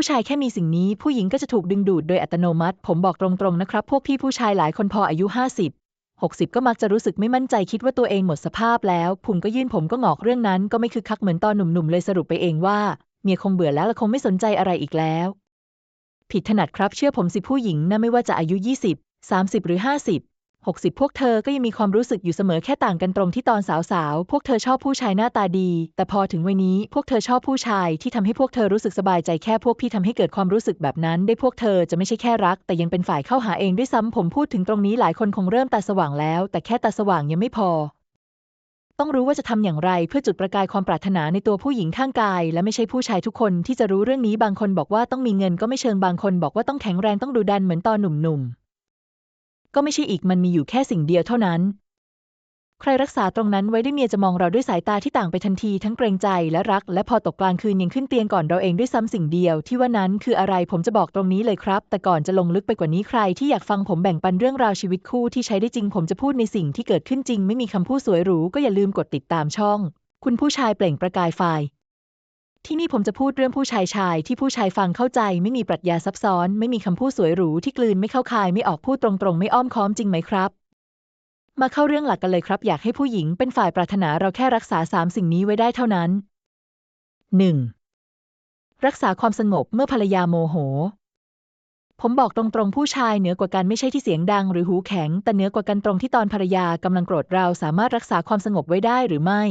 ผู้ชายแค่มีสิ่งนี้ผู้หญิงก็จะถูกดึงดูดโดยอัตโนมัติ ผมบอกตรงๆนะครับ พวกพี่ผู้ชายหลายคนพออายุ 50 60 ก็มักจะรู้สึกไม่มั่นใจคิดว่าตัวเองหมดสภาพแล้วพุงก็ยื่นผมก็งอกเรื่องนั้นก็ไม่คึกคักเหมือนตอนหนุ่มๆเลยสรุปไปเองว่าเมียคงเบื่อแล้วและคงไม่สนใจอะไรอีกแล้ว ผิดถนัดครับเชื่อผมสิผู้หญิงนะไม่ว่าจะอายุ 20 30 หรือ 50 60 พวกเธอก็ยังมีความรู้สึกอยู่เสมอแค่ต่างกันตรงที่ตอนสาวๆ พวกเธอชอบผู้ชายหน้าตาดี แต่พอถึงวัยนี้พวกเธอชอบผู้ชายที่ทำให้พวกเธอรู้สึกสบายใจแค่พวกพี่ทำให้เกิดความรู้สึกแบบนั้น ได้พวกเธอจะไม่ใช่แค่รัก แต่ยังเป็นฝ่ายเข้าหาเองด้วยซ้ำผมพูดถึงตรงนี้หลายคนคงเริ่มตาสว่างแล้ว แต่แค่ตาสว่างยังไม่พอ ต้องรู้ว่าจะทำอย่างไรเพื่อจุดประกายความปรารถนาในตัวผู้หญิงข้างกาย และไม่ใช่ผู้ชายทุกคนที่จะรู้เรื่องนี้บางคนบอกว่าต้องมีเงินก็ไม่เชิงบางคนบอกว่าต้องแข็งแรงต้องดูดันเหมือนตอนหนุ่มๆ ก็ไม่ใช่อีกมันมีอยู่แค่สิ่งเดียวเท่านั้น ใครรักษาตรงนั้นไว้ได้เมียจะมองเราด้วยสายตาที่ต่างไปทันทีทั้งเกรงใจและรัก และพอตกกลางคืนยังขึ้นเตียงก่อนเราเองด้วยซ้ำสิ่งเดียว ที่ว่านั้นคืออะไรผมจะบอกตรงนี้เลยครับ แต่ก่อนจะลงลึกไปกว่านี้ใครที่อยากฟังผมแบ่งปันเรื่องราวชีวิตคู่ที่ใช้ได้จริง ผมจะพูดในสิ่งที่เกิดขึ้นจริง ไม่มีคำพูดสวยหรูก็อย่าลืมกดติดตามช่อง คุณผู้ชายเปล่งประกายไฟ ที่นี่ผมจะพูดเรื่องผู้ชายชาย ที่ผู้ชายฟังเข้าใจ ไม่มีปรัชญาซับซ้อน ไม่มีคำพูดสวยหรูที่กลืนไม่เข้าคายไม่ออกพูดตรงๆ ไม่อ้อมค้อมจริงไหมครับ มาเข้าเรื่องหลักกันเลยครับ อยากให้ผู้หญิงเป็นฝ่ายปรารถนาเราแค่รักษาสามสิ่งนี้ไว้ได้เท่านั้น 1. รักษาความสงบเมื่อภรรยาโมโห ผมบอกตรงๆ ผู้ชายเหนือกว่ากันไม่ใช่ที่เสียงดังหรือหูแข็ง แต่เหนือกว่ากันตรงที่ตอนภรรยากำลังโกรธเราสามารถรักษาความสงบไว้ได้หรือไม่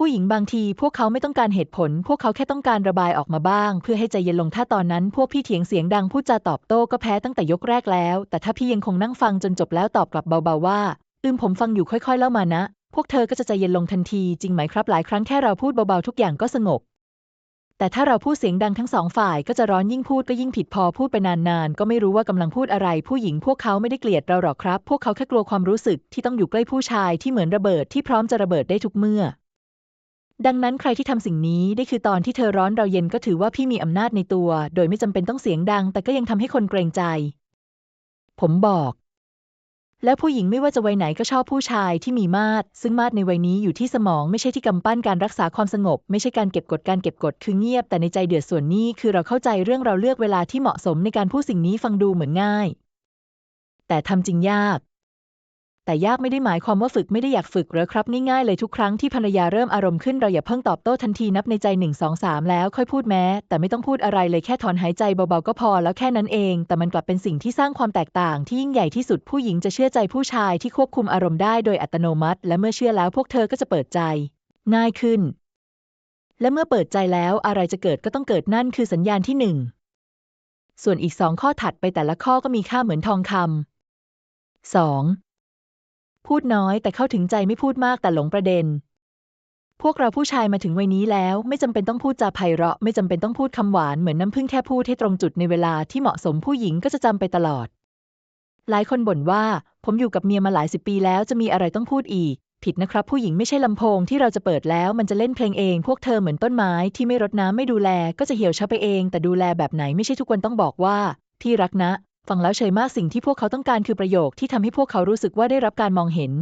ผู้หญิงบางทีพวกเขาไม่ต้องการเหตุผล พวกเขาแค่ต้องการระบายออกมาบ้าง เพื่อให้ใจเย็นลงถ้าตอนนั้น พวกพี่เถียงเสียงดังพูดจาตอบโต้ก็แพ้ตั้งแต่ยกแรกแล้ว แต่ถ้าพี่ยังคงนั่งฟังจนจบแล้วตอบกลับเบาๆว่า อืมผมฟังอยู่ค่อยๆเล่ามานะ พวกเธอก็จะใจเย็นลงทันทีจริงไหมครับหลายครั้งแค่เราพูดเบาๆทุกอย่างก็สงบ แต่ถ้าเราพูดเสียงดังทั้งสองฝ่ายก็จะร้อนยิ่งพูดก็ยิ่งผิดพอพูดไปนานๆก็ไม่รู้ว่ากำลังพูดอะไร ผู้หญิงพวกเขาไม่ได้เกลียดเราหรอกครับ พวกเขาแค่กลัวความรู้สึกที่ต้องอยู่ใกล้ผู้ชายที่เหมือนระเบิดที่พร้อมจะระเบิดได้ทุกเมื่อ ดังนั้นใครที่ทำสิ่งนี้ได้คือตอนที่เธอร้อนเราเย็นก็ถือว่าพี่มีอำนาจในตัว โดยไม่จำเป็นต้องเสียงดัง แต่ก็ยังทำให้คนเกรงใจ ผมบอก แล้วผู้หญิงไม่ว่าจะวัยไหนก็ชอบผู้ชายที่มีมาตรซึ่งมาตรในวัยนี้อยู่ที่สมองไม่ใช่ที่กำปั้นการรักษาความสงบ ไม่ใช่การเก็บกดการเก็บกดคือเงียบ แต่ในใจเดือดส่วนนี้คือเราเข้าใจเรื่องเราเลือกเวลาที่เหมาะสมในการพูดสิ่งนี้ฟังดูเหมือนง่าย แต่ทำจริงยาก แต่ยากไม่ได้หมายความว่าฝึกไม่ได้อยากฝึกหรอครับง่ายๆเลยทุกครั้งที่ภรรยาเริ่มอารมณ์ขึ้นเราอย่าเพิ่งตอบโต้ทันทีนับในใจหนึ่งสองสามแล้วค่อยพูดแม้ แต่ไม่ต้องพูดอะไรเลยแค่ถอนหายใจเบาๆก็พอแล้วแค่นั้นเอง แต่มันกลับเป็นสิ่งที่สร้างความแตกต่างที่ยิ่งใหญ่ที่สุดผู้หญิงจะเชื่อใจผู้ชายที่ควบคุมอารมณ์ได้โดยอัตโนมัติ และเมื่อเชื่อแล้วพวกเธอก็จะเปิดใจ ง่ายขึ้น และเมื่อเปิดใจแล้วอะไรจะเกิดก็ต้องเกิดนั่นคือสัญญาณที่หนึ่งส่วนอีกสองข้อถัดไปแต่ละข้อก็มีค่าเหมือนทองคำสอง พูดน้อยแต่เข้าถึงใจไม่พูดมากแต่หลงประเด็น พวกเราผู้ชายมาถึงวัยนี้แล้ว ไม่จำเป็นต้องพูดจาไพเราะ ไม่จำเป็นต้องพูดคำหวานเหมือนน้ำผึ้งแค่พูดให้ตรงจุดในเวลาที่เหมาะสมผู้หญิงก็จะจำไปตลอด หลายคนบ่นว่า ผมอยู่กับเมียมาหลายสิบปีแล้วจะมีอะไรต้องพูดอีก ผิดนะครับ ผู้หญิงไม่ใช่ลำโพงที่เราจะเปิดแล้วมันจะเล่นเพลงเอง พวกเธอเหมือนต้นไม้ที่ไม่รดน้ำไม่ดูแล ก็จะเหี่ยวเฉาไปเอง แต่ดูแลแบบไหนไม่ใช่ทุกคนต้องบอกว่า ที่รักนะ ฟังแล้วเฉยมากสิ่งที่พวกเขาต้องการคือประโยคที่ทำให้พวกเขารู้สึกว่าได้รับการมองเห็น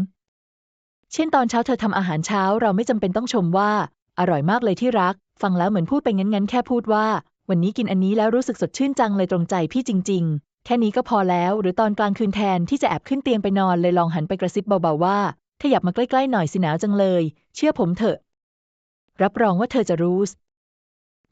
เช่นตอนเช้าเธอทำอาหารเช้าเราไม่จำเป็นต้องชมว่า อร่อยมากเลยที่รัก ฟังแล้วเหมือนพูดไปงั้นๆ แค่พูดว่า วันนี้กินอันนี้แล้วรู้สึกสดชื่นจังเลยตรงใจพี่จริง ๆ แค่นี้ก็พอแล้ว หรือตอนกลางคืนแทนที่จะแอบขึ้นเตียงไปนอนเลยลองหันไปกระซิบเบาๆว่าขยับมาใกล้ๆหน่อยสิหนาวจังเลย เชื่อผมเถอะ รับรองว่าเธอจะรู้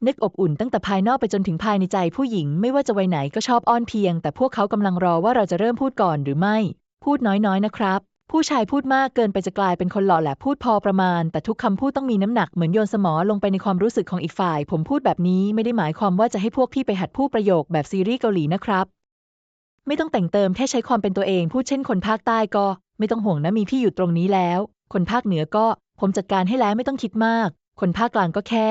นึกอบอุ่นตั้งแต่ภายนอกไปจนถึงภายในใจผู้หญิงไม่ว่าจะวัยไหนก็ชอบอ้อนเพียง แต่พวกเขากำลังรอว่าเราจะเริ่มพูดก่อนหรือไม่ พูดน้อยๆ นะครับ ผู้ชายพูดมากเกินไปจะกลายเป็นคนหล่อแหละพูดพอประมาณ แต่ทุกคำพูดต้องมีน้ำหนักเหมือนโยนสมอลงไปในความรู้สึกของอีกฝ่าย ผมพูดแบบนี้ไม่ได้หมายความว่าจะให้พวกพี่ไปหัดพูดประโยคแบบซีรีส์เกาหลีนะครับไม่ต้องแต่งเติมแค่ใช้ความเป็นตัวเองพูดเช่นคนภาคใต้ก็ ไม่ต้องห่วงนะมีพี่อยู่ตรงนี้แล้ว คนภาคเหนือก็ ผมจัดการให้แล้วไม่ต้องคิดมาก คนภาคกลางก็แค่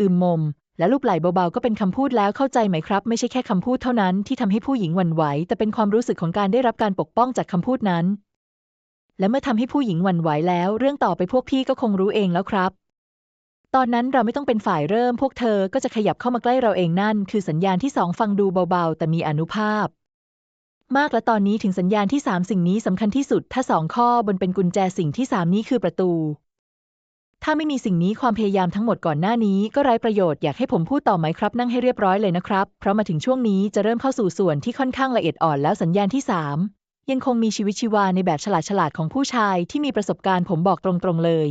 อืมมม และลูกไหลเบาๆก็เป็นคำพูดแล้วเข้าใจไหมครับ ไม่ใช่แค่คำพูดเท่านั้นที่ทำให้ผู้หญิงหวั่นไหว แต่เป็นความรู้สึกของการได้รับการปกป้องจากคำพูดนั้น และเมื่อทำให้ผู้หญิงหวั่นไหวแล้ว เรื่องต่อไปพวกพี่ก็คงรู้เองแล้วครับ ตอนนั้นเราไม่ต้องเป็นฝ่ายเริ่ม พวกเธอก็จะขยับเข้ามาใกล้เราเองนั่น คือสัญญาณที่สองฟังดูเบาๆ แต่มีอนุภาพ มากและตอนนี้ถึงสัญญาณที่สามสิ่งนี้สำคัญที่สุด ถ้าสองข้อบนเป็นกุญแจสิ่งที่สามนี้คือประตู ถ้าไม่มีสิ่งนี้ความพยายามทั้งหมดก่อนหน้านี้ก็ไร้ประโยชน์อยากให้ผมพูดต่อไหมครับ นั่งให้เรียบร้อยเลยนะครับ เพราะมาถึงช่วงนี้จะเริ่มเข้าสู่ส่วนที่ค่อนข้างละเอียดอ่อนแล้วสัญญาณที่ 3 ยังคงมีชีวิตชีวาในแบบฉลาดฉลาดของผู้ชายที่มีประสบการณ์ผมบอกตรงๆเลย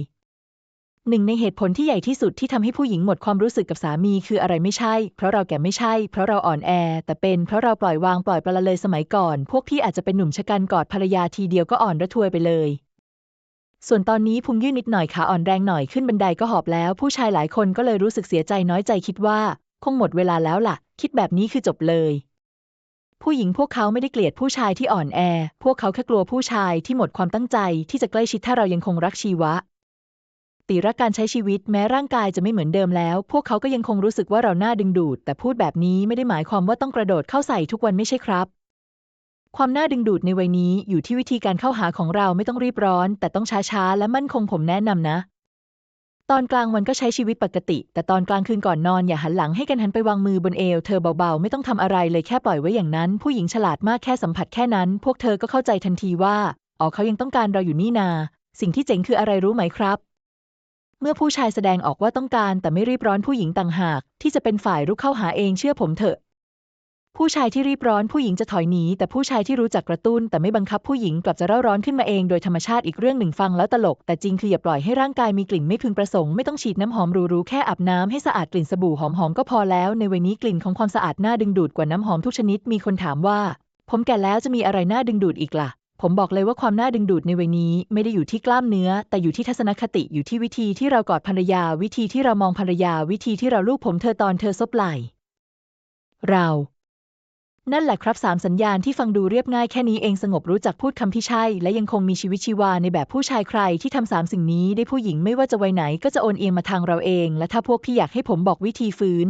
หนึ่งในเหตุผลที่ใหญ่ที่สุดที่ทำให้ผู้หญิงหมดความรู้สึกกับสามีคืออะไรไม่ใช่ เพราะเราแก่ไม่ใช่ เพราะเราอ่อนแอ แต่เป็นเพราะเราปล่อยวางปล่อยปละละเลยสมัยก่อน พวกพี่อาจจะเป็นหนุ่มชะกันกอดภรรยาทีเดียวก็อ่อนระทวยไปเลย ส่วนตอนนี้พุงยื่นนิดหน่อยขาอ่อนแรงหน่อยขึ้นบันไดก็หอบแล้ว ผู้ชายหลายคนก็เลยรู้สึกเสียใจน้อยใจคิดว่า คงหมดเวลาแล้วล่ะ คิดแบบนี้คือจบเลย ผู้หญิงพวกเขาไม่ได้เกลียดผู้ชายที่อ่อนแอ พวกเขาแค่กลัวผู้ชายที่หมดความตั้งใจ ที่จะใกล้ชิดถ้าเรายังคงรักชีวะตีรักการใช้ชีวิตแม้ร่างกายจะไม่เหมือนเดิมแล้ว พวกเขาก็ยังคงรู้สึกว่าเราหน้าดึงดูด แต่พูดแบบนี้ไม่ได้หมายความว่าต้องกระโดดเข้าใส่ทุกวันไม่ใช่ครับ ความน่าดึงดูดในวัยนี้อยู่ที่วิธีการเข้าหาของเราไม่ต้องรีบร้อน แต่ต้องช้าๆ และมั่นคงผมแนะนำนะ ตอนกลางวันก็ใช้ชีวิตปกติ แต่ตอนกลางคืนก่อนนอนอย่าหันหลังให้กันหันไปวางมือบนเอวเธอเบาๆ ไม่ต้องทำอะไรเลยแค่ปล่อยไว้อย่างนั้น ผู้หญิงฉลาดมากแค่สัมผัสแค่นั้น พวกเธอก็เข้าใจทันทีว่าอ๋อเขายังต้องการเราอยู่นี่นา สิ่งที่เจ๋งคืออะไรรู้ไหมครับเมื่อผู้ชายแสดงออกว่าต้องการแต่ไม่รีบร้อนผู้หญิงต่างหาก ที่จะเป็นฝ่ายรุกเข้าหาเองเชื่อผมเถอะ ผู้ชายที่รีบร้อนผู้หญิงจะถอยหนีแต่ผู้ชายที่รู้จักกระตุ้น แต่ไม่บังคับผู้หญิงกลับจะเร่าร้อนขึ้นมาเองโดยธรรมชาติอีกเรื่องหนึ่งฟังแล้วตลก แต่จริงคืออย่าปล่อยให้ร่างกายมีกลิ่นไม่พึงประสงค์ไม่ต้องฉีดน้ำหอมหรูๆแค่อาบน้ำให้สะอาดกลิ่นสบู่หอมๆก็พอแล้ว ในวัยนี้กลิ่นของความสะอาดน่าดึงดูดกว่าน้ำหอมทุกชนิดมีคนถามว่า ผมแก่แล้วจะมีอะไรน่าดึงดูดอีกล่ะผมบอกเลยว่าความน่าดึงดูดในวัยนี้ไม่ได้อยู่ที่กล้ามเนื้อ แต่อยู่ที่ทัศนคติอยู่ที่วิธีที่เรากอดภรรยา วิธีที่เรามองภรรยา วิธีที่เราลูบผมเธอตอนเธอซบไหล่เรา นั่นแหละครับสามสัญญาณที่ฟังดูเรียบง่ายแค่นี้เองสงบรู้จักพูดคำที่ใช่ และยังคงมีชีวิตชีวาในแบบผู้ชายใครที่ทำสามสิ่งนี้ได้ผู้หญิงไม่ว่าจะวัยไหนก็จะโอนเอียงมาทางเราเอง และถ้าพวกพี่อยากให้ผมบอกวิธีฟื้น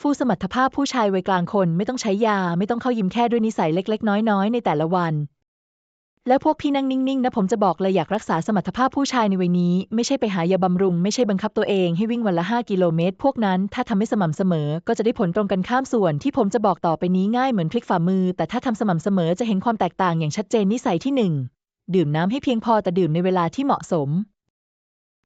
ฟูสมรรถภาพผู้ชายวัยกลางคนไม่ต้องใช้ยา ไม่ต้องเข้ายิมแค่ด้วยนิสัยเล็ก ๆ น้อยๆในแต่ละวัน แล้วพวกพี่นั่งนิ่งๆนะผมจะบอกเลยอยากรักษาสมรรถภาพผู้ชายในวัยนี้ ไม่ใช่ไปหายาบำรุง ไม่ใช่บังคับตัวเองให้วิ่งวันละ 5 กิโลเมตร พวกนั้นถ้าทำไม่สม่ำเสมอ ก็จะได้ผลตรงกันข้ามส่วนที่ผมจะบอกต่อไปนี้ง่ายเหมือนพลิกฝ่ามือ แต่ถ้าทำสม่ำเสมอจะเห็นความแตกต่างอย่างชัดเจนนิสัยที่หนึ่งดื่มน้ำให้เพียงพอแต่ดื่มในเวลาที่เหมาะสม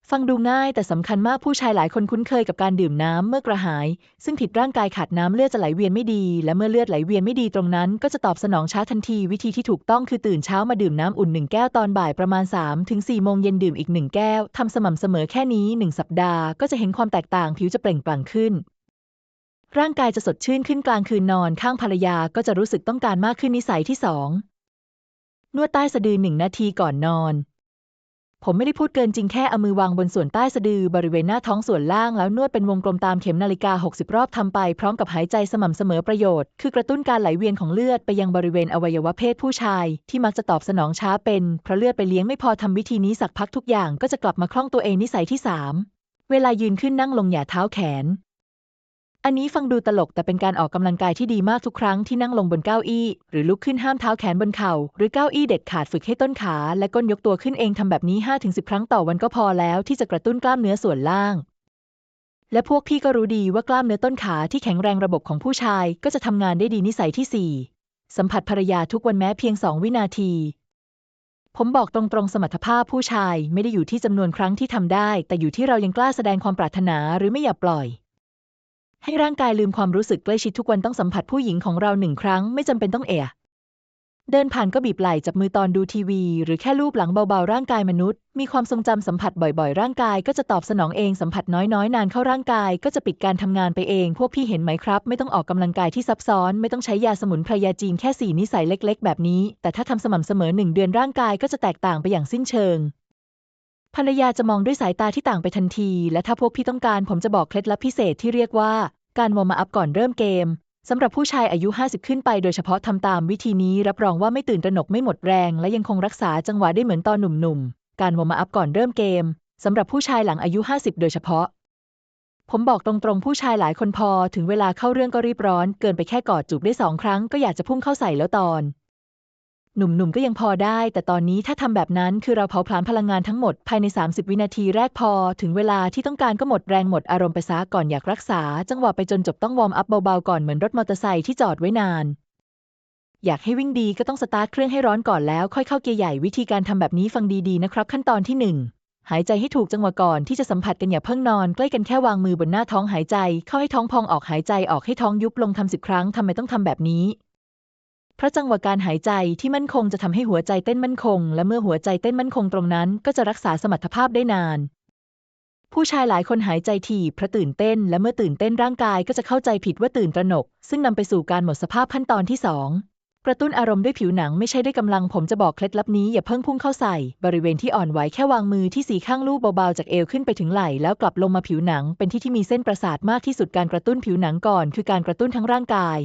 ฟังดูง่ายแต่สำคัญมากผู้ชายหลายคนคุ้นเคยกับการดื่มน้ำเมื่อกระหาย ซึ่งผิดร่างกายขาดน้ำเลือดจะไหลเวียนไม่ดี และเมื่อเลือดไหลเวียนไม่ดีตรงนั้น ก็จะตอบสนองช้าทันทีวิธีที่ถูกต้องคือตื่นเช้ามาดื่มน้ำอุ่นหนึ่งแก้วตอนบ่ายประมาณ 3 ถึง 4 โมงเย็นดื่มอีกหนึ่งแก้วทำสม่ำเสมอแค่นี้หนึ่งสัปดาห์ก็จะเห็นความแตกต่างผิวจะเปล่งปลั่งขึ้น ร่างกายจะสดชื่นขึ้นกลางคืนนอนข้างภรรยาก็จะรู้สึกต้องการมากขึ้นนิสัยที่สองนวดใต้สะดือหนึ่งนาทีก่อนนอน ผมไม่ได้พูดเกินจริงแค่เอามือวางบนส่วนใต้สะดือบริเวณหน้าท้องส่วนล่างแล้วนวดเป็นวงกลมตามเข็มนาฬิกา 60 รอบทำไปพร้อมกับหายใจสม่ำเสมอประโยชน์ คือกระตุ้นการไหลเวียนของเลือดไปยังบริเวณอวัยวะเพศผู้ชาย ที่มักจะตอบสนองช้าเป็นเพราะเลือดไปเลี้ยงไม่พอทำวิธีนี้สักพักทุกอย่างก็จะกลับมาคล่องตัวเองนิสัยที่ 3 เวลายืนขึ้นนั่งลงอย่าเท้าแขน อันนี้ฟังดูตลกแต่เป็นการออกกำลังกายที่ดีมากทุกครั้งที่นั่งลงบนเก้าอี้ หรือลุกขึ้นห้ามเท้าแขนบนเข่า หรือเก้าอี้เด็ดขาดฝึกให้ต้นขาและก้นยกตัวขึ้นเองทำแบบนี้ 5-10 ครั้งต่อวันก็พอแล้วที่จะกระตุ้นกล้ามเนื้อส่วนล่าง และพวกพี่ก็รู้ดีว่ากล้ามเนื้อต้นขาที่แข็งแรงระบบของผู้ชายก็จะทำงานได้ดีนิสัยที่ 4 สัมผัสภรรยาทุกวันแม้เพียง 2 วินาที ผมบอกตรงๆสมรรถภาพผู้ชายไม่ได้อยู่ที่จำนวนครั้งที่ทำได้ แต่อยู่ที่เรายังกล้าแสดงความปรารถนาหรือไม่อย่าปล่อย ให้ร่างกายลืมความรู้สึกใกล้ชิดทุกวันต้องสัมผัสผู้หญิงของเราหนึ่งครั้งไม่จำเป็นต้องเอะเดินผ่านก็บีบไหล่จับมือตอนดูทีวี หรือแค่ลูบหลังเบาๆร่างกายมนุษย์ มีความทรงจำสัมผัสบ่อยๆ ร่างกายก็จะตอบสนองเองสัมผัสน้อยๆ นานเข้าร่างกายก็จะปิดการทำงานไปเอง พวกพี่เห็นไหมครับ ไม่ต้องออกกำลังกายที่ซับซ้อน ไม่ต้องใช้ยาสมุนไพรยาจีนแค่สี่นิสัยเล็ก ๆ แบบนี้ แต่ถ้าทำสม่ำเสมอหนึ่งเดือนร่างกายก็จะแตกต่างไปอย่างสิ้นเชิง ภรรยาจะมองด้วยสายตาที่ต่างไปทันที และถ้าพวกพี่ต้องการผมจะบอกเคล็ดลับพิเศษที่เรียกว่า การวอร์มอัพก่อนเริ่มเกมสำหรับผู้ชายอายุ 50 ขึ้นไปโดยเฉพาะทำตามวิธีนี้ รับรองว่าไม่ตื่นตระหนกไม่หมดแรง และยังคงรักษาจังหวะได้เหมือนตอนหนุ่มๆ การวอร์มอัพก่อนเริ่มเกมสำหรับผู้ชายหลังอายุ 50 โดยเฉพาะ ผมบอกตรงๆ ผู้ชายหลายคนพอ ถึงเวลาเข้าเรื่องก็รีบร้อน เกินไปแค่กอดจูบได้สองครั้งก็อยากจะพุ่งเข้าใส่แล้วตอน หนุ่มๆก็ยังพอได้ แต่ตอนนี้ถ้าทำแบบนั้นคือเราเผาผลาญพลังงานทั้งหมดภายใน 30 วินาทีแรกพอ ถึงเวลาที่ต้องการก็หมดแรงหมดอารมณ์ไปซะก่อนอยากรักษา จังหวะไปจนจบต้องวอร์มอัพเบาๆก่อนเหมือนรถมอเตอร์ไซค์ที่จอดไว้นาน อยากให้วิ่งดีก็ต้องสตาร์ทเครื่องให้ร้อนก่อนแล้วค่อยเข้าเกียร์ใหญ่วิธีการทำแบบนี้ฟังดีๆนะครับ ขั้นตอนที่หายใจให้ถูกจังหวะก่อนที่จะสัมผัสกันอย่าเพิ่งนอน ใกล้กันแค่วางมือบนหน้าท้องหายใจ เข้าให้ท้องพองออกหายใจออกให้ท้องยุบลงทำสิบครั้งทำไมต้องทำแบบนี้ เพราะจังหวะการหายใจที่มั่นคงจะทำให้หัวใจเต้นมั่นคง และเมื่อหัวใจเต้นมั่นคงตรงนั้น ก็จะรักษาสมรรถภาพได้นาน ผู้ชายหลายคนหายใจถี่เพราะตื่นเต้น และเมื่อตื่นเต้นร่างกายก็จะเข้าใจผิดว่าตื่นตระหนก ซึ่งนำไปสู่การหมดสภาพขั้นตอนที่สองกระตุ้นอารมณ์ด้วยผิวหนังไม่ใช่ด้วยกำลังผมจะบอกเคล็ดลับนี้อย่าเพิ่งพุ่งเข้าใส่ บริเวณที่อ่อนไหวแค่วางมือที่สีข้างลูบเบาๆจากเอวขึ้นไปถึงไหล่แล้วกลับลงมาผิวหนังเป็นที่ที่มีเส้นประสาทมากที่สุดการกระตุ้นผิวหนังก่อน คือการกระตุ้นทั้งร่างกาย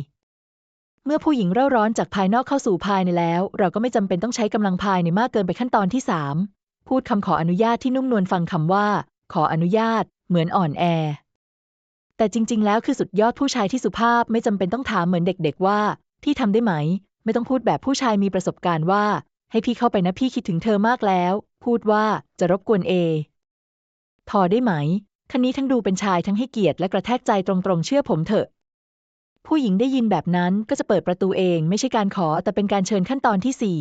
เมื่อผู้หญิงเร่าร้อนจากภายนอกเข้าสู่ภายในแล้ว เราก็ไม่จำเป็นต้องใช้กำลังภายในมากเกินไปขั้นตอนที่สามพูดคำขออนุญาตที่นุ่มนวลฟังคำว่า ขออนุญาต เหมือนอ่อนแอ แต่จริง ๆ แล้วคือสุดยอดผู้ชายที่สุภาพไม่จำเป็นต้องถามเหมือนเด็ก ๆ ว่าพี่ทำได้ไหม ไม่ต้องพูดแบบผู้ชายมีประสบการณ์ว่า ให้พี่เข้าไปนะพี่คิดถึงเธอมากแล้ว พูดว่าจะรบกวนเอพอได้ไหมคันนี้ทั้งดูเป็นชายทั้งให้เกียรติและกระแทกใจตรงๆเชื่อผมเถอะ ผู้หญิงได้ยินแบบนั้นก็จะเปิดประตูเองไม่ใช่การขอ แต่เป็นการเชิญขั้นตอนที่สี่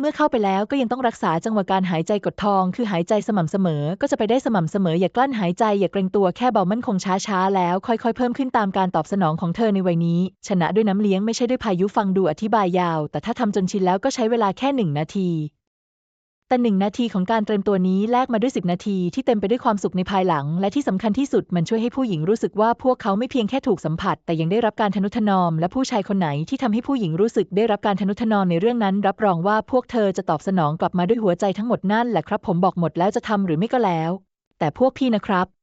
เมื่อเข้าไปแล้วก็ยังต้องรักษาจังหวะการหายใจกดทอง คือหายใจสม่ำเสมอ ก็จะไปได้สม่ำเสมออย่ากลั้นหายใจอย่าเกรงตัวแค่เบามั่นคงช้าๆแล้ว ค่อยๆ เพิ่มขึ้นตามการตอบสนองของเธอในวัยนี้ ชนะด้วยน้ำเลี้ยงไม่ใช่ด้วยพายุฟังดูอธิบายยาว แต่ถ้าทำจนชินแล้วก็ใช้เวลาแค่หนึ่งนาที แต่หนึ่งนาทีของการเตรียมตัวนี้แลกมาด้วยสิบนาทีที่เต็มไปด้วยความสุขในภายหลัง และที่สำคัญที่สุดมันช่วยให้ผู้หญิงรู้สึกว่าพวกเขาไม่เพียงแค่ถูกสัมผัส แต่ยังได้รับการทนุถนอม และผู้ชายคนไหนที่ทำให้ผู้หญิงรู้สึกได้รับการทนุถนอมในเรื่องนั้น รับรองว่าพวกเธอจะตอบสนองกลับมาด้วยหัวใจทั้งหมดนั่นแหละครับ ผมบอกหมดแล้วจะทำหรือไม่ก็แล้ว แต่พวกพี่นะครับ